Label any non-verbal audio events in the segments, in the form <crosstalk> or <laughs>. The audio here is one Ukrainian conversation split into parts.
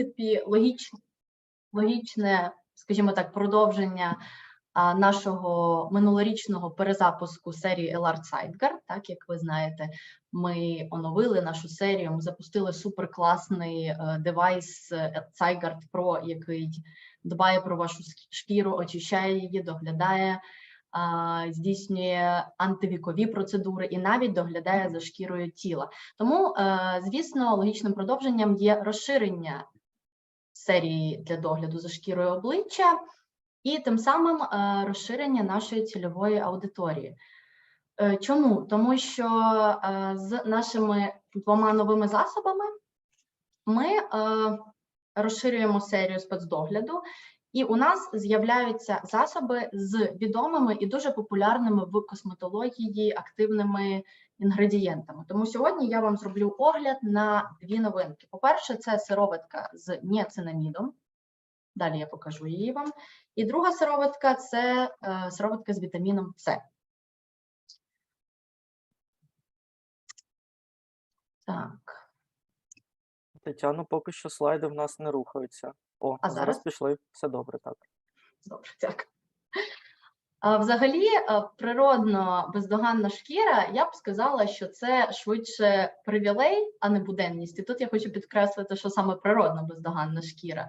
принципі, логіч, логічне, скажімо так, продовження нашого минулорічного перезапуску серії LR Sideguard. Так, як ви знаєте, ми оновили нашу серію, ми запустили суперкласний е, девайс е, Pro, який дбає про вашу шкіру, очищає її, доглядає, здійснює антивікові процедури і навіть доглядає за шкірою тіла. Тому, е, звісно, логічним продовженням є розширення серії для догляду за шкірою обличчя і тим самим е, розширення нашої цільової аудиторії. Е, Чому? Тому що е, з нашими двома новими засобами ми розширюємо серію спецдогляду, і у нас з'являються засоби з відомими і дуже популярними в косметології активними інгредієнтами. Тому сьогодні я вам зроблю огляд на дві новинки. По-перше, це сироватка з ніацинамідом. Далі я покажу її вам. І друга сироватка це е, сироватка з вітаміном С. Так, Тетяно, поки що слайди в нас не рухаються. О, А зараз зараз? пішли. Все добре, так. добре, дякую. Взагалі, природно бездоганна шкіра, я б сказала, що це швидше привілей, а не буденність. І тут я хочу підкреслити, що саме природно бездоганна шкіра.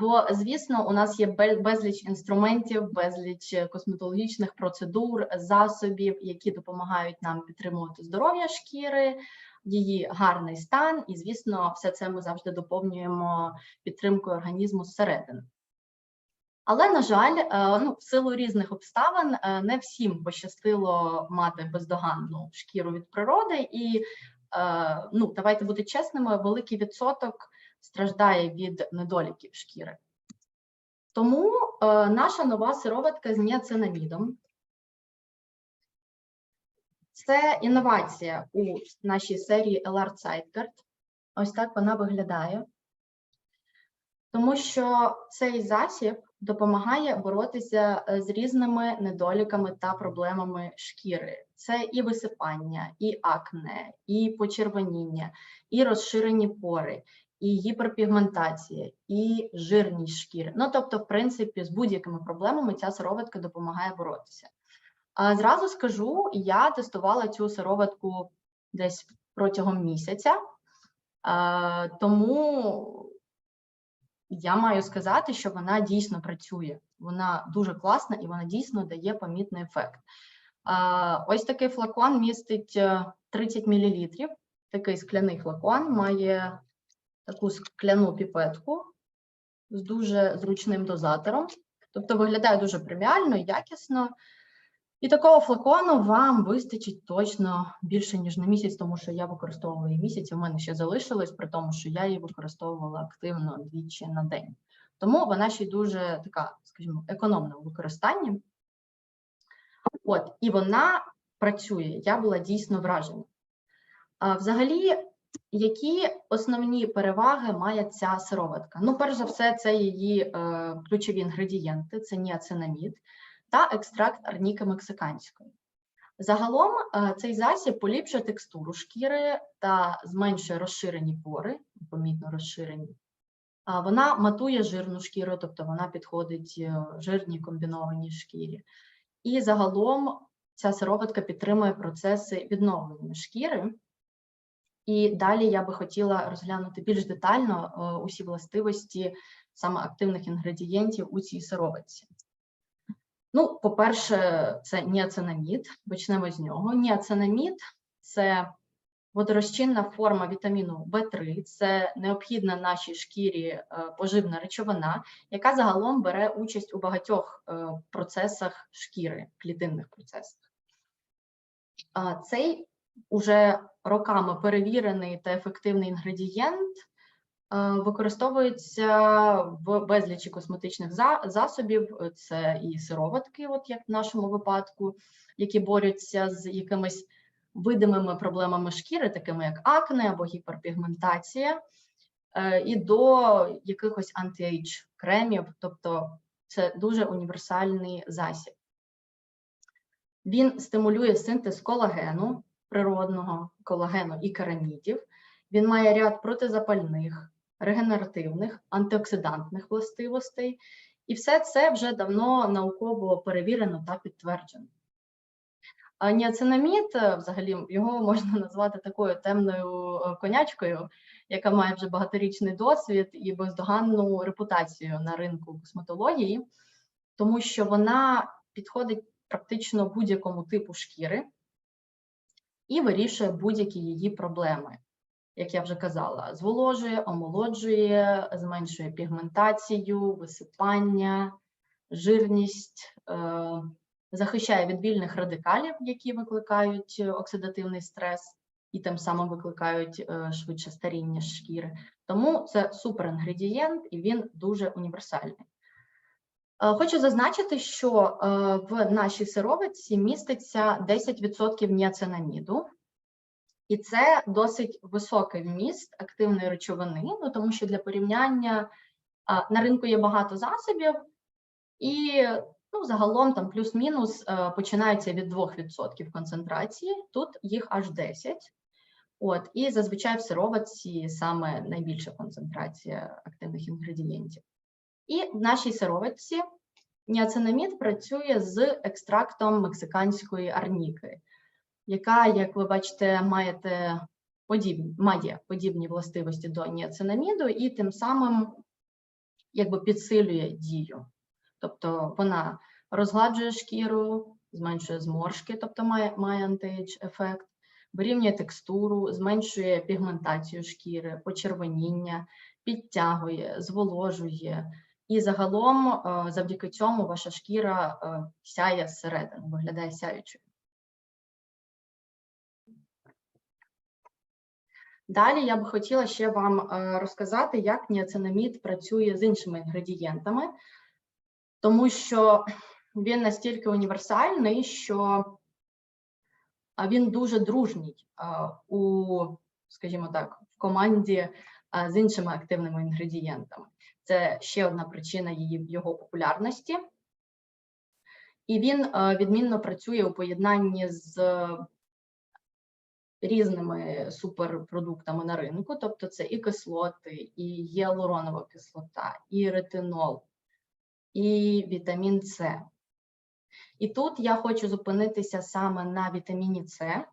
Бо, звісно, у нас є безліч інструментів, безліч косметологічних процедур, засобів, які допомагають нам підтримувати здоров'я шкіри, її гарний стан, і, звісно, все це ми завжди доповнюємо підтримкою організму зсередини. Але, на жаль, е, ну, в силу різних обставин е, не всім пощастило мати бездоганну шкіру від природи, і е, ну, давайте бути чесними, великий відсоток страждає від недоліків шкіри. Тому наша нова сироватка з ніацинамідом це інновація у нашій серії LR Sideguard. Ось так вона виглядає. Тому що цей засіб допомагає боротися е, з різними недоліками та проблемами шкіри. Це і висипання, і акне, і почервоніння, і розширені пори, і гіперпігментація, і жирність шкіри. Ну тобто, в принципі, з будь-якими проблемами ця сироватка допомагає боротися. Зразу скажу, я тестувала цю сироватку десь протягом місяця, тому я маю сказати, що вона дійсно працює. Вона дуже класна і вона дійсно дає помітний ефект. Ось такий флакон містить е, 30 мл. Такий скляний флакон має таку скляну піпетку з дуже зручним дозатором. Тобто виглядає дуже преміально, якісно. І такого флакону вам вистачить точно більше, ніж на місяць, тому що я використовую її місяць, і в мене ще залишилось, при тому, що я її використовувала активно двічі на день. Тому вона ще й дуже така, скажімо, економна у використанні. От, і вона працює. Я була дійсно вражена. А, взагалі, які основні переваги має ця сироватка? Ну, перш за все, це її е, ключові інгредієнти: це ніацинамід та екстракт арніки мексиканської. Загалом е, цей засіб поліпшує текстуру шкіри та зменшує розширені пори, помітно розширені. Вона матує жирну шкіру, тобто вона підходить е, жирній комбінованій шкірі. І загалом ця сироватка підтримує процеси відновлення шкіри. І далі я би хотіла розглянути більш детально е, усі властивості саме активних інгредієнтів у цій сироватці. Ну, по-перше, це ніацинамід, почнемо з нього. Ніацинамід – це водорозчинна форма вітаміну В3, це необхідна нашій шкірі е, поживна речовина, яка загалом бере участь у багатьох е, процесах шкіри, клітинних процесах. Цей уже роками перевірений та ефективний інгредієнт використовується в безлічі косметичних засобів. Це і сироватки, от як в нашому випадку, які борються з якимись видимими проблемами шкіри, такими як акне або гіперпігментація, е, і до якихось анти-ейдж кремів, тобто це дуже універсальний засіб. Він стимулює синтез колагену, природного колагену і керамідів. Він має ряд протизапальних, регенеративних, антиоксидантних властивостей, і все це вже давно науково перевірено та підтверджено. А е, взагалі, його <laughs> можна назвати такою темною е, конячкою, яка має вже багаторічний досвід і бездоганну репутацію на ринку косметології, тому що вона підходить практично будь-якому типу шкіри і вирішує будь-які її проблеми. Як я вже казала, зволожує, омолоджує, зменшує пігментацію, висипання, жирність, е, захищає від вільних радикалів, які викликають оксидативний стрес і тим самим викликають е, швидше старіння шкіри. Тому це суперінгредієнт і він дуже універсальний. Е, Хочу зазначити, що в нашій сировиці міститься 10% ніацинаміду, і це досить високий вміст активної речовини, ну тому що для порівняння на ринку є багато засобів, і ну, загалом там плюс-мінус е, починаються від 2% концентрації, тут їх аж 10. От, і зазвичай в сироватці саме найбільша концентрація активних інгредієнтів. І в нашій сироватці ніацинамід працює з екстрактом мексиканської арніки, яка, як ви бачите, маєте подібні, має подібні властивості до ніацинаміду і тим самим якби підсилює дію. Тобто вона розгладжує шкіру, зменшує зморшки, тобто має, має антиейдж ефект, вирівнює текстуру, зменшує пігментацію шкіри, почервоніння, підтягує, зволожує. І загалом, е, завдяки цьому, ваша шкіра е, сяє зсередини, виглядає сяючою. Далі я б хотіла ще вам е, розказати, як ніацинамід працює з іншими інгредієнтами, тому що він настільки універсальний, що він дуже дружній у, скажімо так, в команді з іншими активними інгредієнтами. Це ще одна причина її його популярності. І він е, відмінно працює у поєднанні з різними суперпродуктами на ринку, тобто це і кислоти, і гіалуронова кислота, і ретинол, і вітамін С. І тут я хочу зупинитися саме на вітаміні С.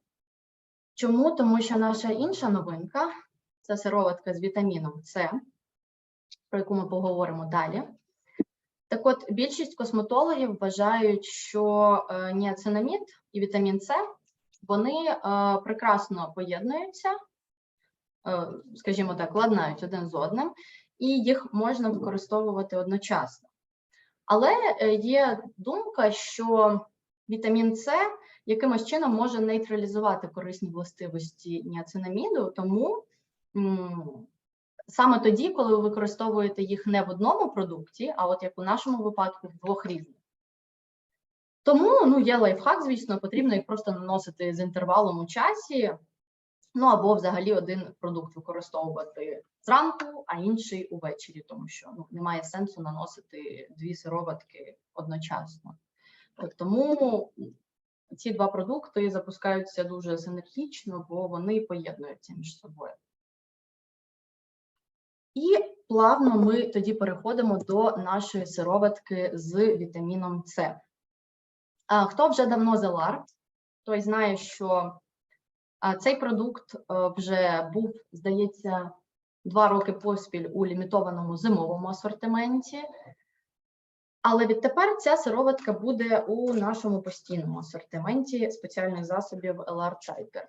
Чому? Тому що наша інша новинка це сироватка з вітаміном С, про яку ми поговоримо далі. Так от, більшість косметологів вважають, що е, ніацинамід і вітамін С вони е, прекрасно поєднуються, е, скажімо так, ладнають один з одним, і їх можна використовувати одночасно. Але е, є думка, що вітамін С якимось чином може нейтралізувати корисні властивості ніацинаміду, тому саме тоді, коли ви використовуєте їх не в одному продукті, а от як у нашому випадку, в двох різних. Тому ну, є лайфхак, звісно, потрібно їх просто наносити з інтервалом у часі, ну або взагалі один продукт використовувати зранку, а інший увечері, тому що ну, немає сенсу наносити дві сироватки одночасно. Тому ці два продукти запускаються дуже синергічно, бо вони поєднуються між собою. І плавно ми тоді переходимо до нашої сироватки з вітаміном С. Хто вже давно Зелар, той знає, що цей продукт вже був, здається, два роки поспіль у лімітованому зимовому асортименті. Але відтепер ця сироватка буде у нашому постійному асортименті спеціальних засобів LR Tigert.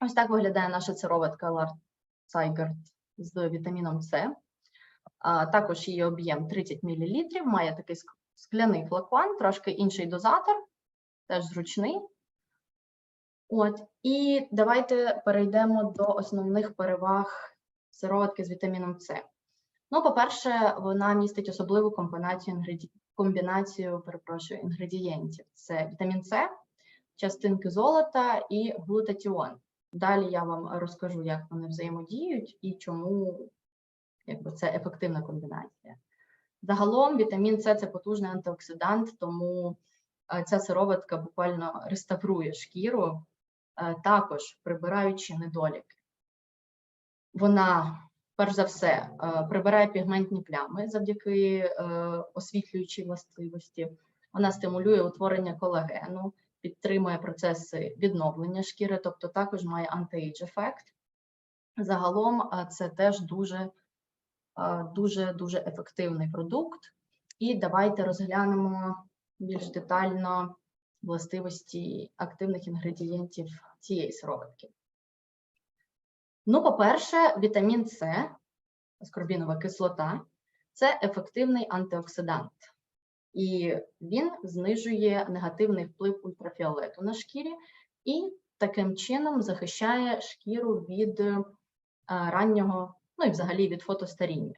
Ось так виглядає наша сироватка LR Tigert з вітаміном С. Також її об'єм 30 мл, має такий скляний флакон, трошки інший дозатор, теж зручний. От, і давайте перейдемо до основних переваг сироватки з вітаміном С. Ну, по-перше, вона містить особливу комбінацію, перепрошую, інгредієнтів. Це вітамін С, частинки золота і глутатіон. Далі я вам розкажу, як вони взаємодіють і чому якби, це ефективна комбінація. Загалом вітамін С це потужний антиоксидант, тому е, ця сироватка буквально реставрує шкіру, е, також прибираючи недоліки. Вона перш за все, е, прибирає пігментні плями завдяки освітлюючій властивості. Вона стимулює утворення колагену, підтримує процеси відновлення шкіри, тобто також має антиейдж ефект. Загалом це теж дуже, дуже, дуже ефективний продукт. І давайте розглянемо більш детально властивості активних інгредієнтів цієї сироватки. Ну, по-перше, вітамін С, аскорбінова кислота, це ефективний антиоксидант, і він знижує негативний вплив ультрафіолету на шкірі і таким чином захищає шкіру від е, раннього, ну і взагалі від фотостаріння.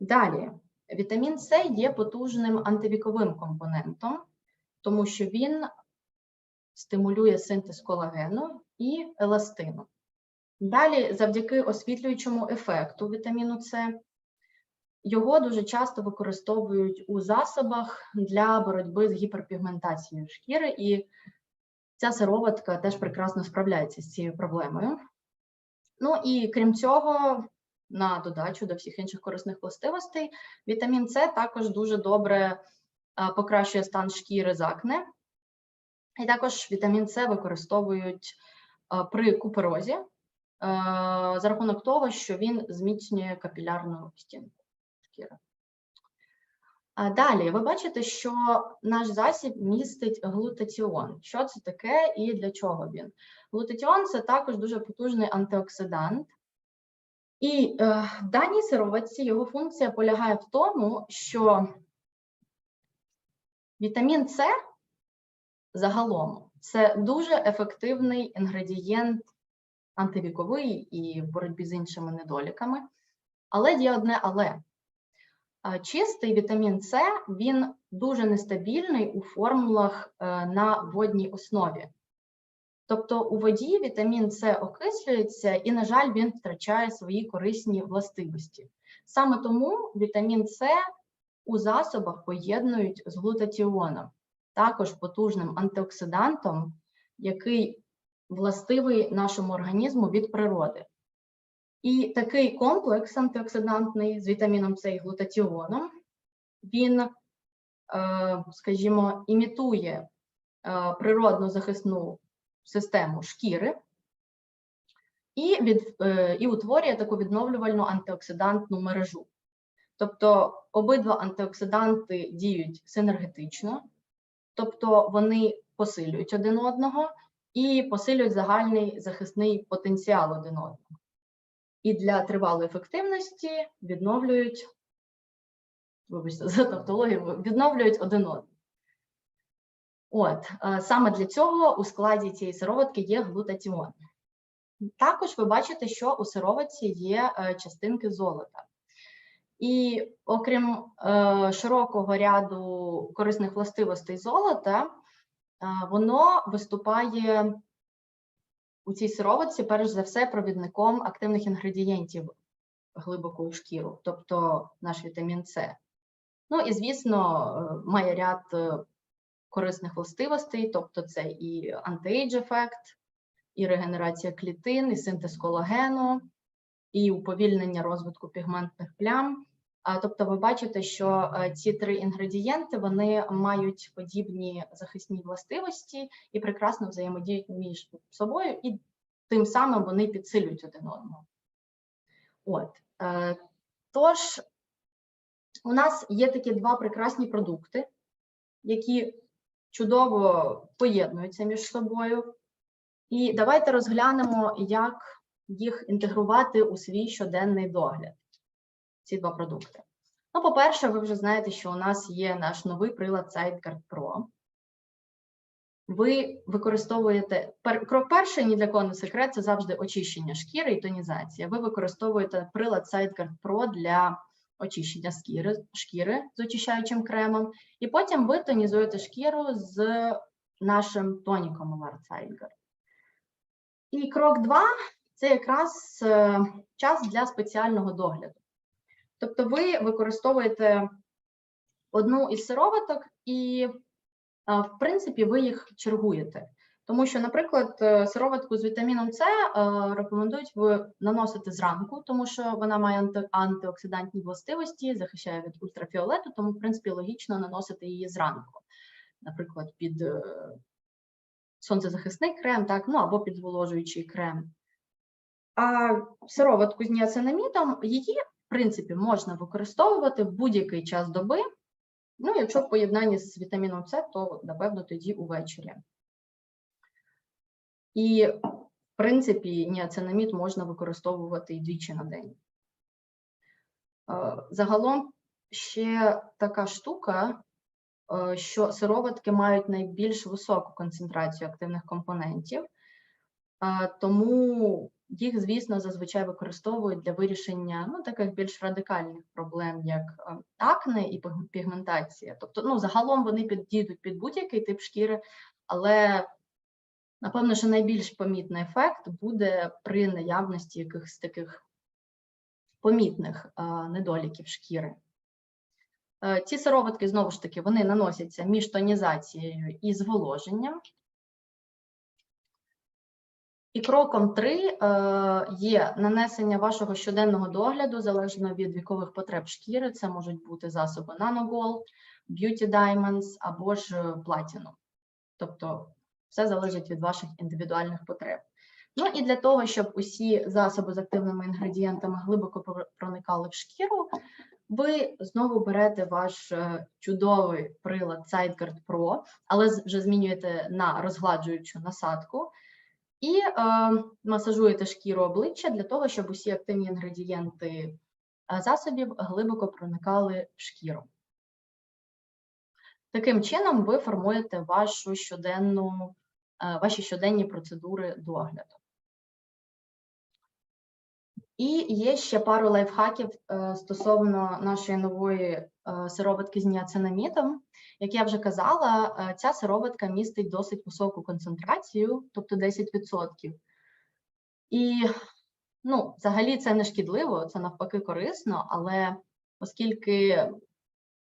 Далі, вітамін С є потужним антивіковим компонентом, тому що він стимулює синтез колагену і еластину. Далі, завдяки освітлюючому ефекту вітаміну С, його дуже часто використовують у засобах для боротьби з гіперпігментацією шкіри, і ця сироватка теж прекрасно справляється з цією проблемою. Ну і крім цього, на додачу до всіх інших корисних властивостей, вітамін С також дуже добре покращує стан шкіри з акне. І також вітамін С використовують при куперозі е, за рахунок того, що він зміцнює капілярну стінку шкіри. Далі ви бачите, що наш засіб містить глутатіон. Що це таке і для чого він? Глутатіон це також дуже потужний антиоксидант. І е, в даній сироватці його функція полягає в тому, що вітамін С загалом це дуже ефективний інгредієнт антивіковий і в боротьбі з іншими недоліками. Але є одне але. Чистий вітамін С він дуже нестабільний у формулах е, на водній основі. Тобто у воді вітамін С окислюється і, на жаль, він втрачає свої корисні властивості. Саме тому вітамін С у засобах поєднують з глутатіоном, також потужним антиоксидантом, який властивий нашому організму від природи. І такий комплекс антиоксидантний з вітаміном С і глутатіоном, він, е, скажімо, імітує е, природну захисну систему шкіри і, від, е, і утворює таку відновлювальну антиоксидантну мережу. Тобто обидва антиоксиданти діють синергетично, тобто вони посилюють один одного і посилюють загальний захисний потенціал один одного. І для тривалої ефективності відновлюють, вибачте, за тавтологію, відновлюють один одного. От, е, саме для цього у складі цієї сироватки є глутатіон. Також ви бачите, що у сироватці є е, частинки золота. І окрім е, широкого ряду корисних властивостей золота, воно виступає у цій сироватці, перш за все, провідником активних інгредієнтів глибоко у шкіру, тобто наш вітамін С. Ну і, звісно, має ряд корисних властивостей, тобто це і антиейдж ефект, і регенерація клітин, і синтез колагену, і уповільнення розвитку пігментних плям. Тобто, ви бачите, що е, ці три інгредієнти вони мають подібні захисні властивості і прекрасно взаємодіють між собою, і тим самим вони підсилюють один одного. От е, тож, у нас є такі два прекрасні продукти, які чудово поєднуються між собою. І давайте розглянемо, як їх інтегрувати у свій щоденний догляд. Ці два продукти. Ну, по-перше, ви вже знаєте, що у нас є наш новий прилад SideGuard Pro. Ви використовуєте крок перший, ні для кого не секрет, це завжди очищення шкіри і тонізація. Ви використовуєте прилад SideGuard Pro для очищення шкіри, шкіри з очищаючим кремом, і потім ви тонізуєте шкіру з нашим тоніком SideGuard. І крок два це якраз е, час для спеціального догляду. Тобто ви використовуєте одну із сироваток і, в принципі, ви їх чергуєте. Тому що, наприклад, е, сироватку з вітаміном С е, рекомендують наносити зранку, тому що вона має антиоксидантні властивості, захищає від ультрафіолету, тому, в принципі, логічно наносити її зранку. Наприклад, під е, сонцезахисний крем, так, ну або під зволожуючий крем. А сироватку з ніацинамідом, її, в принципі, можна використовувати в будь-який час доби. Ну, якщо в поєднанні з вітаміном С, то напевно тоді увечері. І, в принципі, ніацинамід можна використовувати і двічі на день. Загалом ще така штука, що сироватки мають найбільш високу концентрацію активних компонентів, тому їх, звісно, зазвичай використовують для вирішення ну, таких більш радикальних проблем, як акне і пігментація. Тобто, ну, загалом вони підійдуть під будь-який тип шкіри, але напевно, що найбільш помітний ефект буде при наявності якихось таких помітних е, недоліків шкіри. Е, Ці сироватки, знову ж таки, вони наносяться між тонізацією і зволоженням. І кроком 3 е, є нанесення вашого щоденного догляду залежно від вікових потреб шкіри. Це можуть бути засоби NanoGold, Beauty Diamonds або ж Platinum. Тобто все залежить від ваших індивідуальних потреб. Ну і для того, щоб усі засоби з активними інгредієнтами глибоко проникали в шкіру, ви знову берете ваш е, чудовий прилад Sideguard Pro, але вже змінюєте на розгладжуючу насадку і е, масажуєте шкіру обличчя для того, щоб усі активні інгредієнти е, засобів глибоко проникали в шкіру. Таким чином, ви формуєте вашу щоденну, е, ваші щоденні процедури догляду. І є ще пару лайфхаків е, стосовно нашої нової е, сироватки з ніацинамідом. Як я вже казала, ця сироватка містить досить високу концентрацію, тобто 10%. І ну, взагалі це не шкідливо, це навпаки корисно, але оскільки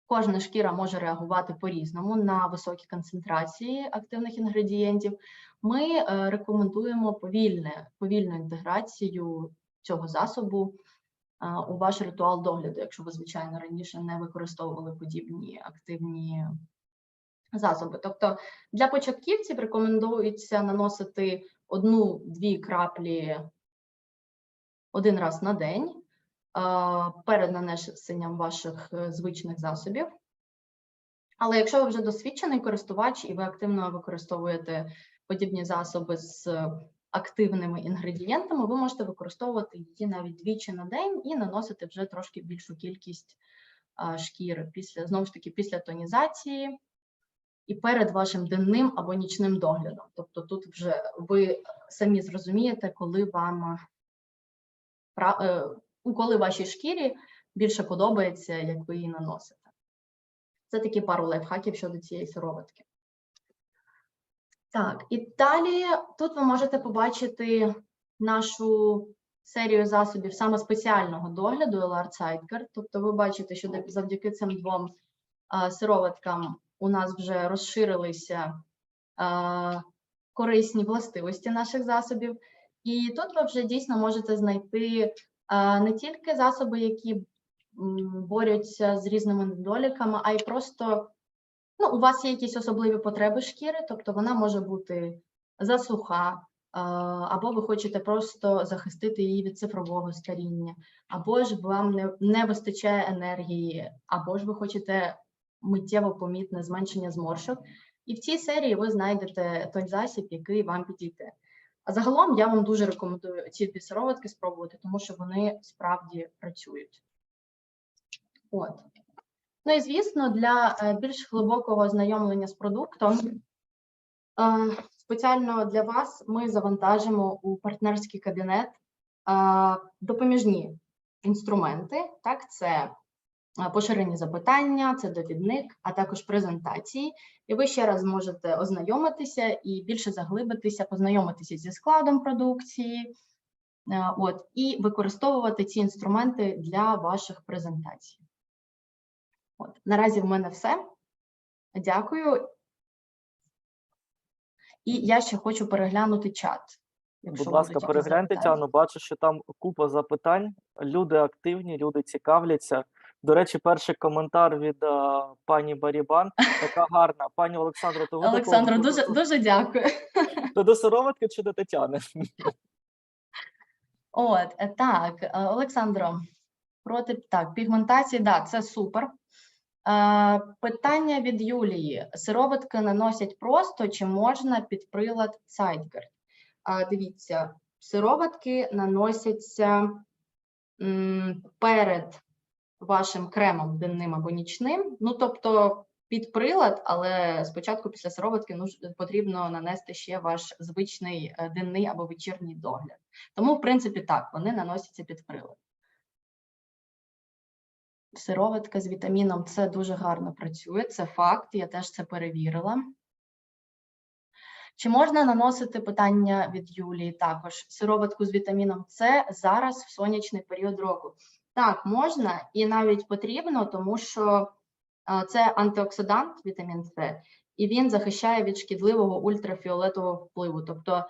кожна шкіра може реагувати по-різному на високі концентрації активних інгредієнтів, ми е, рекомендуємо повільне, повільну інтеграцію цього засобу у ваш ритуал догляду, якщо ви, звичайно, раніше не використовували подібні активні засоби. Тобто для початківців рекомендується наносити одну-дві краплі один раз на день перед нанесенням ваших е, звичних засобів. Але якщо ви вже досвідчений користувач і ви активно використовуєте подібні засоби з активними інгредієнтами, ви можете використовувати її навіть двічі на день і наносити вже трошки більшу кількість шкіри після знову ж таки після тонізації і перед вашим денним або нічним доглядом. Тобто тут вже ви самі зрозумієте, коли вам е, коли вашій шкірі більше подобається, як ви її наносите. Це такі пару лайфхаків щодо цієї сироватки. Так, і далі тут ви можете побачити нашу серію засобів саме спеціального догляду LR Sideguard. Тобто ви бачите, що завдяки цим двом а, сироваткам у нас вже розширилися а, корисні властивості наших засобів. І тут ви вже дійсно можете знайти не тільки засоби, які борються з різними недоліками, а й просто ну, у вас є якісь особливі потреби шкіри, тобто вона може бути засуха, або ви хочете просто захистити її від цифрового старіння, або ж вам не, не вистачає енергії, або ж ви хочете миттєво помітне зменшення зморшок. І в цій серії ви знайдете той засіб, який вам підійде. А загалом я вам дуже рекомендую ці дві сироватки спробувати, тому що вони справді працюють. От. Ну і звісно, для е, більш глибокого ознайомлення з продуктом е, спеціально для вас ми завантажимо у партнерський кабінет е, допоміжні інструменти. Так, це поширені запитання, це довідник, а також презентації. І ви ще раз можете ознайомитися і більше заглибитися, познайомитися зі складом продукції, е, от, і використовувати ці інструменти для ваших презентацій. От, наразі в мене все. Дякую. І я ще хочу переглянути чат. якщо Будь ласка, перегляньте. Тяну. Бачу, що там купа запитань. Люди активні, люди цікавляться. До речі, перший коментар від е, пані Барібан. Така <laughs> гарна. Пані Олександро, то ви? Олександро, до- дуже дуже дякую. <laughs> то до сироватки чи до Тетяни? <laughs> От е, так, е, Олександро, проти так, пігментації, да, це супер. Е, питання від Юлії: сироватки наносять просто чи можна під прилад Zeitgert? А, дивіться, сироватки наносяться м, перед вашим кремом денним або нічним. Ну, тобто під прилад, але спочатку після сироватки потрібно нанести ще ваш звичний е, денний або вечірній догляд. Тому, в принципі, так, вони наносяться під прилад. Сироватка з вітаміном С дуже гарно працює, це факт, я теж це перевірила. Чи можна наносити питання від Юлії також сироватку з вітаміном С зараз в сонячний період року? Так, можна і навіть потрібно, тому що це антиоксидант вітамін С, і він захищає від шкідливого ультрафіолетового впливу. Тобто,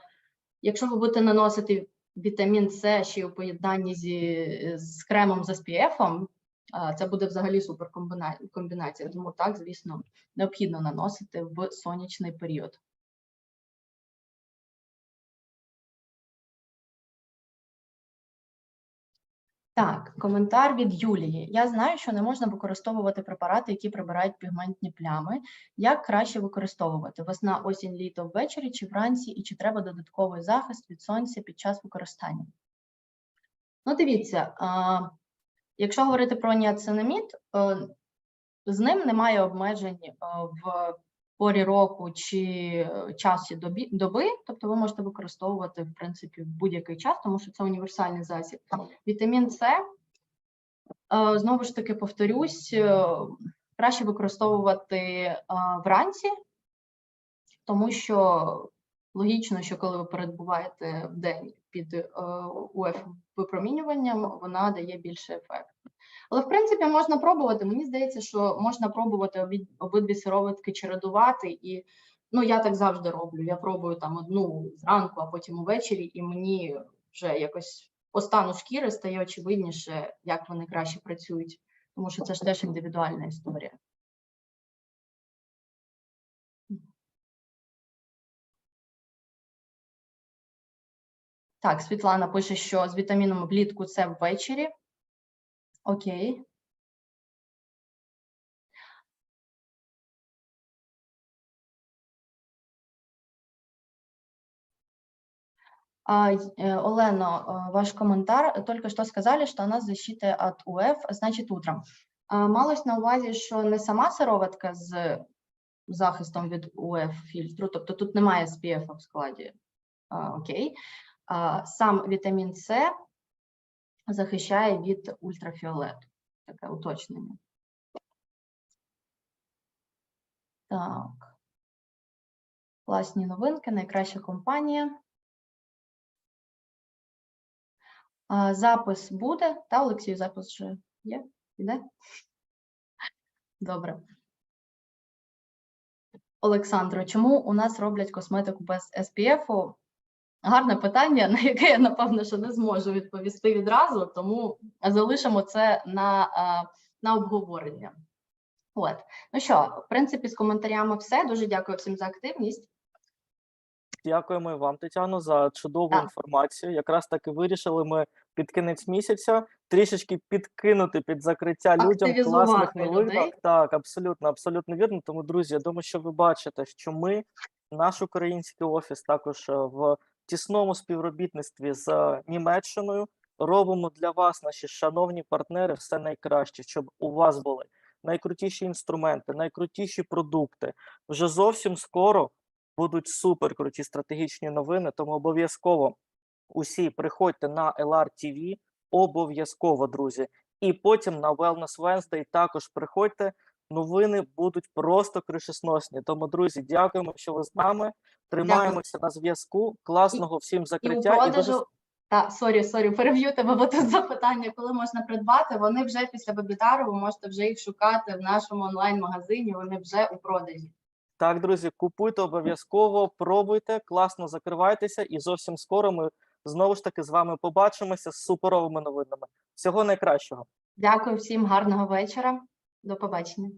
якщо ви будете наносити вітамін С ще й у поєднанні зі, з кремом з SPF, це буде взагалі супер комбіна- комбінація. Тому так, звісно, необхідно наносити в сонячний період. Так, коментар від Юлії. Я знаю, що не можна використовувати препарати, які прибирають пігментні плями. Як краще використовувати? Весна, осінь, літо ввечері чи вранці, і чи треба додатковий захист від сонця під час використання? Ну, дивіться, якщо говорити про ніацинамід, е, з ним немає обмежень е, в порі року чи е, часі доби, тобто ви можете використовувати в принципі в будь-який час, тому що це універсальний засіб. Вітамін С, е, знову ж таки повторюсь, е, краще використовувати вранці, тому що логічно, що коли ви перебуваєте в день під е, УФ випромінюванням, вона дає більше ефект. Але в принципі можна пробувати. Мені здається, що можна пробувати обидві сироватки чередувати, і ну я так завжди роблю. Я пробую там одну зранку, а потім увечері, і мені вже якось по стану шкіри стає очевидніше, як вони краще працюють, тому що це ж теж індивідуальна історія. Так, Світлана пише, що з вітаміном влітку це ввечері. Окей. А, э, Олено, э, ваш коментар. Только что сказали, что она с защитой от УФ, значит, утром. А, Малось на увазі, що не сама сироватка з захистом від УФ фільтру, тобто тут немає SPF в складі. А, Окей. Сам вітамін С захищає від ультрафіолету. Таке уточнення. Так. Класні новинки, найкраща компанія. Запис буде, та Олексію, запис вже є? Іде? Добре. Олександро, чому у нас роблять косметику без SPF? Гарне питання, на яке я напевно що не зможу відповісти відразу, тому залишимо це на, на обговорення. От, ну що, в принципі, з коментарями все. Дуже дякую всім за активність. Дякуємо і вам, Тетяно, за чудову Так. інформацію. Якраз таки вирішили ми під кінець місяця трішечки підкинути під закриття людям класних новинок. Так, абсолютно, абсолютно вірно. Тому, друзі, я думаю, що ви бачите, що ми, наш український офіс, також е, в тісному співробітництві з е, Німеччиною робимо для вас, наші шановні партнери, все найкраще, щоб у вас були найкрутіші інструменти, найкрутіші продукти. Вже зовсім скоро будуть супер круті стратегічні новини, тому обов'язково усі приходьте на LR TV, обов'язково, друзі. І потім на Wellness Wednesday також приходьте. Новини будуть просто кришесносні. Тому, друзі, дякуємо, що ви з нами. Тримаємося на зв'язку. Класного всім І у закриття. І, дуже продажу, та, сорі, сорі, переб'ю тебе, бо тут запитання, коли можна придбати. Вони вже після вебітару, ви можете вже їх шукати в нашому онлайн-магазині, вони вже у продажі. Так, друзі, купуйте обов'язково, пробуйте, класно закривайтеся, і зовсім скоро ми знову ж таки з вами побачимося з суперовими новинами. Всього найкращого. Дякую всім, гарного вечора. До побачення.